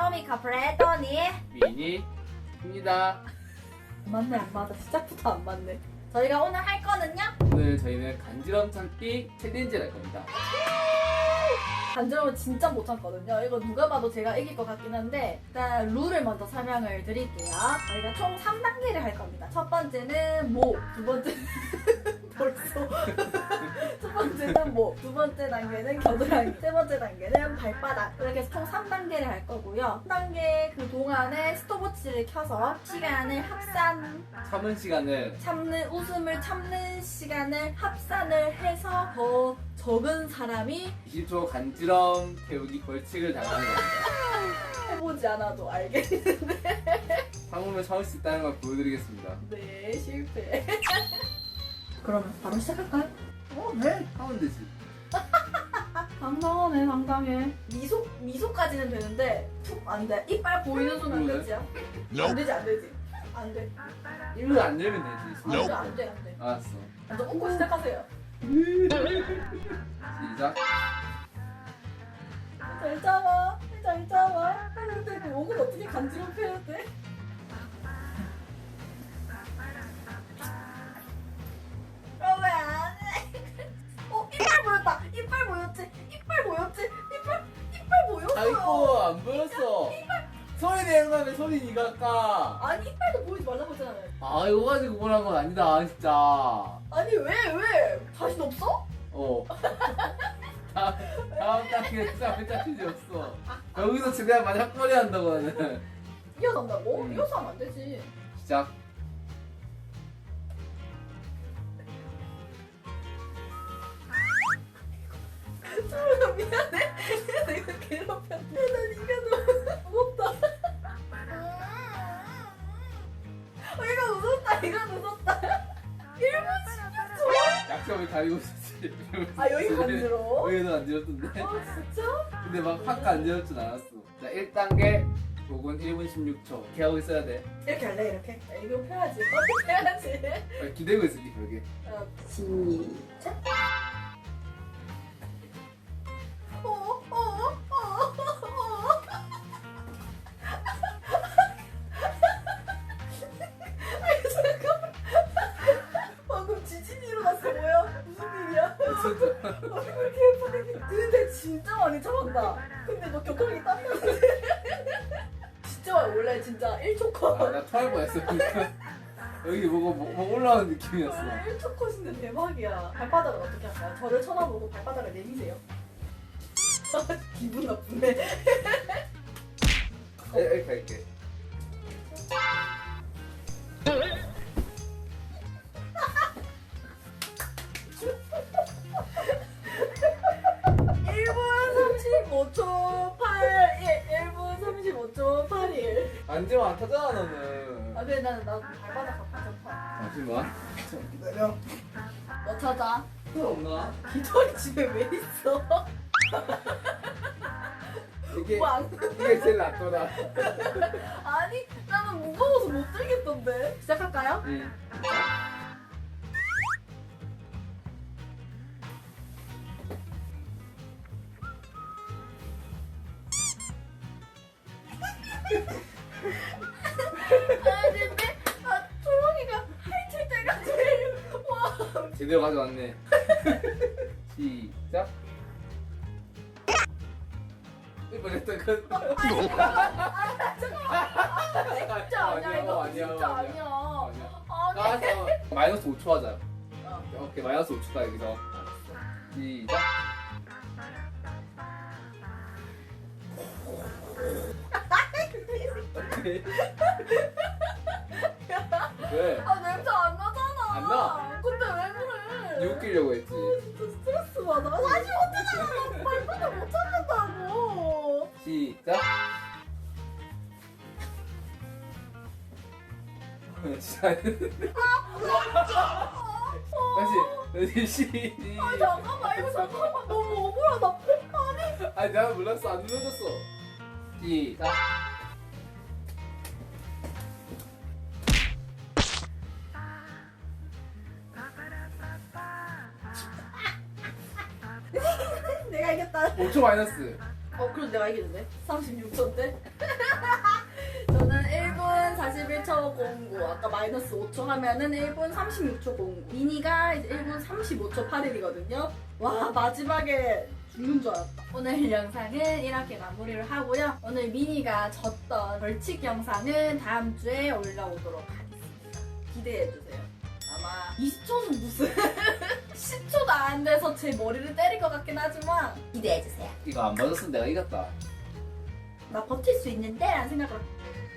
안녕하십니까 브래더니. 미니입니다. 맞네 안 맞아. 시작부터 안 맞네. 저희가 오늘 할 거는요? 오늘 저희는 간지럼 참기 챌린지를 할 겁니다. 간절함은 진짜 못 참거든요. 이거 누가 봐도 제가 이길 것 같긴 한데 일단 룰을 먼저 설명을 드릴게요. 저희가 총 3단계를 할 겁니다. 첫 번째는 목두 번째는 벌써 첫 번째는 목두 번째 단계는 겨드랑이 세 번째 단계는 발바닥 이렇게 해서 총 3단계를 할 거고요 3단계 그 동안에 스톱워치를 켜서 시간을 합산 참은 시간을 참는 웃음을 참는 시간을 합산을 해서 더 적은 사람이 20초 간지럼 태우기 벌칙을 당하는 겁니다. 해보지 않아도 알겠는데 참으면 참을 수 있다는 걸 보여드리겠습니다. 네 실패 그러면 바로 시작할까요? 어, 네. 하면 되지. 당당하네 당당해 미소 미소까지는 되는데 툭 안 돼 이빨 보이는 순간. 끝이야 안 되지 안 되지 안돼 입을 안 열면 되지. 안 돼 안 돼 안 돼 알았어. 먼저 웃고 시작하세요 시작. 잘 잡아 잘 잡아 근데 그 목을 어떻게 간지럽혀야 돼? 안 보였어. 소리 내는 거면 소리 니가 까. 아니, 이빨도 보이지 말라고 했잖아요. 아 이거 가지고 뭐란 건 아니다 진짜. 아니, 왜, 왜? 자신 없어? 어. 다음, 다음 단계 짬을 짜증이 없어. 여기서 최대한 많이 헛거리 한다고 하는. 이어서 한다고? 음. 이어서 하면 안 되지. 시작. 미안해. 내가 괴롭혔네. 난 이게 너무 무섭다. 어, 이거 무섭다. 이거 무섭다. 1분 10초. 약점을 가리고 있었지. 아, 여기 간지러워? 여기도 간지럽던데. 아, 진짜? 근데 막 확 간지럽진 않았어. 자, 1단계. 요건 1분 16초. 이렇게 하고 있어야 돼. 이렇게 할래, 이렇게? 야, 이거 펴야지. 해야지. 빨리 기대고 있을게, 벽에. 어, 시작. 얼굴 개판이. 근데 진짜 많이 참았다. 근데 너 겨드랑이 땀나는데? 진짜 원래 진짜 1초 컷. 아, 나 토할 뻔했어. 그러니까. 여기 뭐가 뭐, 뭐 올라오는 느낌이었어. 1초 컷인데 대박이야. 발바닥은 어떻게 할까요? 저를 쳐다보고 발바닥을 내미세요. 기분 나쁘네. 네, 이렇게 할게. 안지면 안 타잖아, 너는. 아, 근데 나는 나 발바닥 아파. 잠시만. 좀 기다려. 뭐 찾아? 또 없나? 기털이 집에 왜 있어? 이게, 왕. 이게 제일 낫더라. 아니, 나는 무거워서 못 들겠던데. 시작할까요? 응. 아, 근데 아, 초롱이가 하이칠 때가 제일 와. 제대로 가져왔네. 시작. 이번에도 그. 진짜 아니야 이거 진짜 아니야. 아니. 나와서 마이너스 5초 하자. 어. 오케이 마이너스 5초다 여기서. 시작. 오케이. 왜? 아 냄새 안 나잖아. 안 나? 근데 왜 그래? 웃기려고 했지. 진짜 스트레스 받아. 다시 못하잖아. 발바닥 못 찾는다고. 시작. 진짜 다시 다시 시. 아 잠깐만 이거 잠깐만 너무 억울하다. 아니 아니 내가 몰랐어 안 눌러줬어. 시작. 이겼다. 5초 마이너스. 어 그럼 내가 이기는데? 36초인데? 공구 아까 마이너스 5초 하면은 1분 36초 공구 미니가 이제 1분 35초 8일이거든요 와 마지막에 죽는 줄 알았다 오늘 영상은 이렇게 마무리를 하고요 오늘 미니가 졌던 벌칙 영상은 다음 주에 올라오도록 하겠습니다 기대해주세요 아마 20초는 무슨 10초도 안 돼서 제 머리를 때릴 것 같긴 하지만 기대해주세요 이거 안 맞았으면 내가 이겼다. 나 버틸 수 있는데? 라는 생각을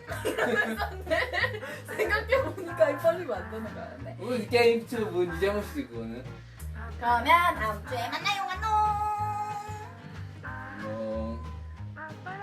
생각해보니까 입 벌리면 안 되는 거였네 우리 게임 유튜브 네 잘못이지 그거는. 그러면 다음 주에 만나요